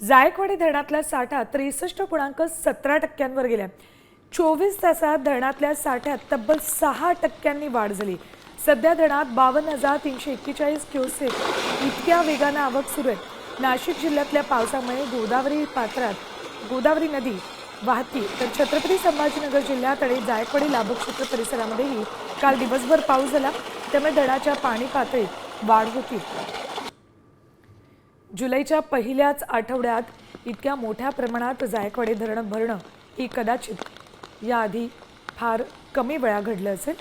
जायकवाडी धरणातला साठा त्रेसष्ट पूर्णांक सतरा टक्क्यांवर गेला चोवीस तासात धरणातल्या साठ्यात तब्बल सहा टक्क्यांनी वाढ झाली. सध्या धरणात बावन्न हजार तीनशे एक्केचाळीस क्युसेक इतक्या वेगानं आवक सुरू आहे. नाशिक जिल्ह्यातल्या पावसामुळे गोदावरी पात्रात गोदावरी नदी वाहती तर छत्रपती संभाजीनगर जिल्ह्यात आणि जायकवाडी लाभक्षेत्र परिसरामध्येही काल दिवसभर पाऊस झाला. त्यामुळे धरणाच्या पाणी पातळीत वाढ होती. जुलैच्या पहिल्याच आठवड्यात इतक्या मोठ्या प्रमाणात जायकवाडी धरण भरणं ही कदाचित याआधी फार कमी वेळा घडलं असेल.